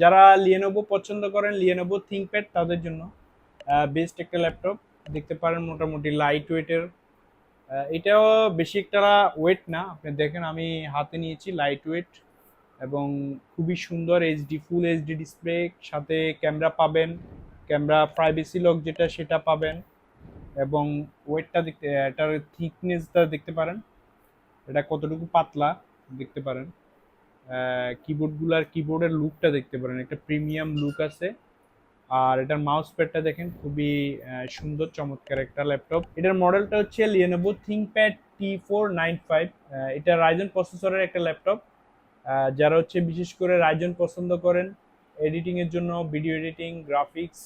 যারা লিয়েনোভো পছন্দ করেন লিয়েনোভো থিঙ্কপ্যাড তাদের জন্য বেস্ট একটা ল্যাপটপ দেখতে পারেন মোটামুটি লাইট ওয়েটের এটাও বেশি একটা ওয়েট না। আপনি দেখেন, আমি হাতে নিয়েছি লাইট ওয়েট এবং খুবই সুন্দর এইচডি ফুল এইচডি ডিসপ্লে সাথে ক্যামেরা পাবেন। ক্যামেরা প্রাইভেসি লক যেটা, সেটা পাবেন। এবং ওয়েটটা দেখতে, এটার থিকনেসটা দেখতে পারেন। এটা কতটুকু পাতলা, দেখতে পারেন। কিবোর্ডগুলার কিবোর্ডের লুকটা দেখতে পারেন। একটা প্রিমিয়াম লুক আছে। আর এটার মাউস প্যাডটা দেখেন, খুবই সুন্দর, চমৎকার একটা ল্যাপটপ এটার মডেলটা হচ্ছে Lenovo ThinkPad T four nine five এটা রাইজন প্রসেসরের একটা ল্যাপটপ যারা হচ্ছে বিশেষ করে রাইজন পছন্দ করেন এডিটিংয়ের জন্য ভিডিও এডিটিং গ্রাফিক্স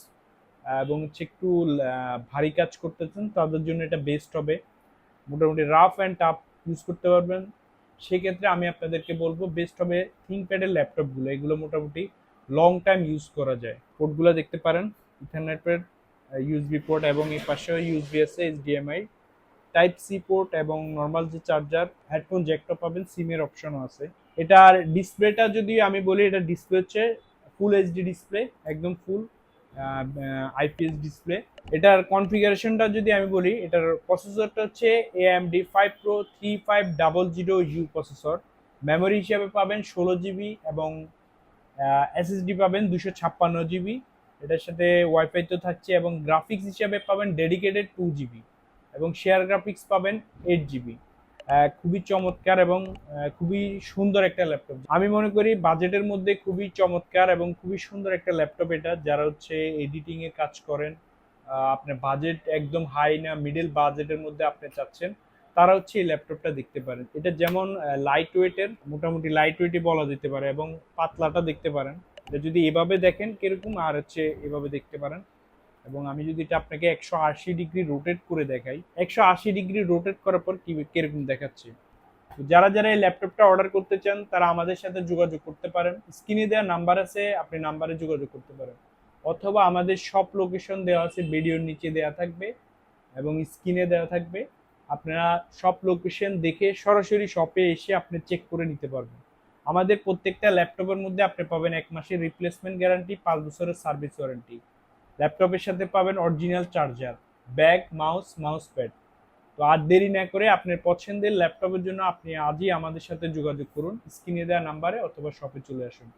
এবং হচ্ছে একটু ভারী কাজ করতে চান তাদের জন্য এটা বেস্ট হবে। মোটামুটি রাফ অ্যান্ড টাফ ইউজ করতে পারবেন। সেক্ষেত্রে আমি আপনাদেরকে বলব বেস্ট হবে থিঙ্কপ্যাডের ল্যাপটপগুলো এগুলো মোটামুটি লং টাইম ইউজ করা যায়। পোর্টগুলো দেখতে পারেন ইথারনেটের ইউএসবি পোর্ট এবং এই পাশেও ইউএসবি আছে এইচডিএমআই টাইপ সি পোর্ট এবং নর্মাল যে চার্জার হেডফোন জ্যাকটা পাবেন সিমের অপশনও আছে। এটার ডিসপ্লেটা যদি আমি বলি, এটা ডিসপ্লে হচ্ছে ফুল এইচডি ডিসপ্লে একদম ফুল আইপিএস ডিসপ্লে এটার কনফিগারেশনটা যদি আমি বলি, এটার প্রসেসরটা হচ্ছে AMD five pro three five double zero U processor memory হিসাবে পাবেন ষোলো জিবি এবং এসএসডি পাবেন দুশো ছাপ্পান্ন জিবি। এটার সাথে ওয়াইফাই তো থাকছে এবং গ্রাফিক্স হিসাবে পাবেন ডেডিকেটেড টু জিবি এবং শেয়ার গ্রাফিক্স পাবেন এইট জিবি। খুবই চমৎকার এবং খুবই সুন্দর একটা ল্যাপটপ। আমি মনে করি বাজেটের মধ্যে খুবই চমৎকার এবং খুবই সুন্দর একটা ল্যাপটপ এটা, যারা হচ্ছে এডিটিং এর কাজ করেন আপনার বাজেট একদম হাই না মিডল বাজেটের মধ্যে আপনি চাচ্ছেন, তারা হচ্ছে এই ল্যাপটপটা দেখতে পারেন। এটা যেমন লাইট ওয়েটের মোটামুটি লাইট ওয়েটই বলা যেতে পারে এবং পাতলাটা দেখতে পারেন। যদি এভাবে দেখেন, কীরকম? আর হচ্ছে এভাবে দেখতে পারেন। এবং আমি যদি এটা আপনাকে একশো আশি ডিগ্রি রোটেট করে দেখাই, একশো আশি ডিগ্রি রোটেট করার পর কি কীরকম দেখাচ্ছে? যারা যারা এই ল্যাপটপটা অর্ডার করতে চান, তারা আমাদের সাথে যোগাযোগ করতে পারেন। স্ক্রিনে দেওয়া নাম্বার আছে, আপনি নাম্বারে যোগাযোগ করতে পারেন। অথবা আমাদের সব লোকেশন দেওয়া আছে, ভিডিওর নিচে দেওয়া থাকবে এবং স্ক্রিনে দেওয়া থাকবে। আপনারা সব লোকেশন দেখে সরাসরি শপে এসে আপনি চেক করে নিতে পারবেন। আমাদের প্রত্যেকটা ল্যাপটপের মধ্যে আপনি পাবেন এক মাসের রিপ্লেসমেন্ট গ্যারান্টি পাঁচ বছরের সার্ভিস ওয়ারেন্টি ল্যাপটপের সাথে পাবেন original charger, bag, mouse mouse pad তো আর দেরি না করে আপনার পছন্দের ল্যাপটপের জন্য আপনি আজই আমাদের সাথে যোগাযোগ করুন, স্ক্রিনে দেওয়া নাম্বারে অথবা শপে চলে আসুন।